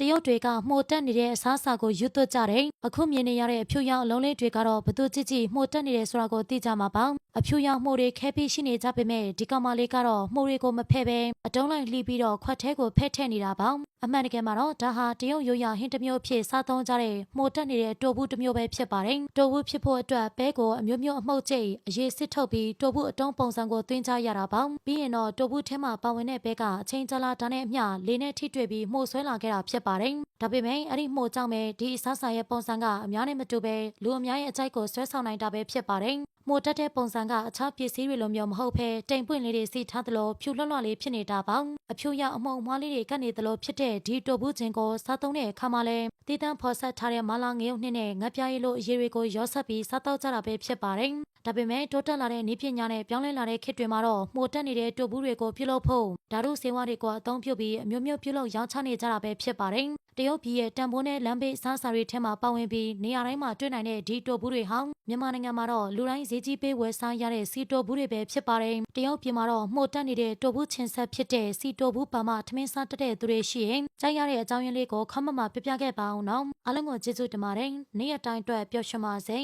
တရုတ်တွေကမှုတ်တက်နေတဲ့အစားအစာကိုယူသွတ်ကြတယ်အခုမြင်နေရတဲ့အဖြူရောင်အလုံးလေးတွေကတော့ဘသူကြည့်ကြည့်မှုတ်တက်နေတယ်ဆိုတာကိုသိကြမှာပါ အဖြူရောင်မှုတွေခဲပြီးရှိနေကြပေမဲ့ဒီကောင်မလေးကတော့မှုတွေကိုမဖဲ့ပဲအတုံးလိုက်လှီးပြီးတော့ခွက်ထဲကိုဖဲ့ထည့်နေတာပါအမှန်တကယ်မှာတော့ဒါဟာတရုတ်ရိုးရာဟင်းတစ်မျိုးဖြစ်စားသုံးကြတဲ့မှုတ်တက်နေတဲ့တိုဘူးတစ်မျိုးပဲဖြစ်ပါတယ်တိုဘူးဖြစ်ဖို့အတွက်ပဲကိုအမျိုးမျိုးအမှုတ်ကျိတ်အရေးစစ်ထုတ်ပြီးတိုဘူးအတုံးပုံစံကိုသွင်းကြရတာပါပြီးရင်တော့တိုဘူးထဲမှာပါဝင်တဲ့ဘဲကအချိန်ကြာလာတာနဲ့အမျှလေးနဲ့ထိတွေ့ပြီးမှုတ်ဆွဲလာခဲ့တာဖြစ်ပါတယ်ဒါပေမဲ့အဲ့ဒီမှုတ်ကြောင့်ပဲဒီအစားအစာရဲ့ပုံစံကအများနဲ့မတူပဲလူအများရဲ့အကြိုက်ကိုဆွဲဆောင်နိုင်တာပဲဖြစ်ပါတယ်မိုတက်တဲ့ပုံစံကအခြားပစ္စည်းတွေလိုမျိုးမဟုတ်ဘဲတိမ်ပွင့်လေးတွေစီထားသလိုဖြူလွှတ်လွှတ်လေးဖြစ်နေတာပေါ့အဖြူရအမုံမွားလေးတွေကပ်နေသလိုဖြစ်တဲ့ဒီတိုဘူးချင်းကိုစားသုံးတဲ့အခါမှာလဲတည်တံ့ဖော်ဆက်ထားတဲ့မလာငရုတ်နှင်းနဲ့ငပြားရည်လိုအရည်တွေကိုရောဆက်ပြီးစားတော့ကြတာပဲဖြစ်ပါတယ်ဒါပေမဲ့တိုးတက်လာတဲ့နည်းပညာနဲ့ပြောင်းလဲလာတဲ့ခေတ်တွေမှာတော့မှုတက်နေတဲ့တိုဘူးတွေကိုပြုလုပ်ဖို့ဓာတုဆေးဝါးတွေကိုအသုံးပြုပြီးအမျိုးမျိုးပြုလုပ်ရောင်းချနေကြတာပဲဖြစ်ပါတယ် တရုတ်ပြည်ရဲ့တန်ဖိုးနဲ့လမ်းဘေးစားစာတွေထဲမှာပါဝင်ပြီးနေရာတိုင်းမှာတွေ့နိုင်တဲ့ဒီတိုဘူးတွေဟောင်းမြန်မာနိုင်ငံမှာတော့လူတိုင်းဈေးကြီးပေးဝယ်စားရတဲ့စီတိုဘူးတွေပဲဖြစ်ပါတယ်တရုတ်ပြည်မှာတော့မှုတ်တက်နေတဲ့တိုဘူးချင်းဆက်ဖြစ်တဲ့စီတိုဘူးပါမထမင်းစားတက်တဲ့သူတွေရှိရင်ကြိုက်ရတဲ့အကြောင်းရင်းလေးကိုခမမပြပြခဲ့ပါအောင်နော်အားလုံးကိုကျေးဇူးတင်ပါတယ်နေ့ရက်တိုင်းအတွက်ပျော်ရွှင်ပါစေ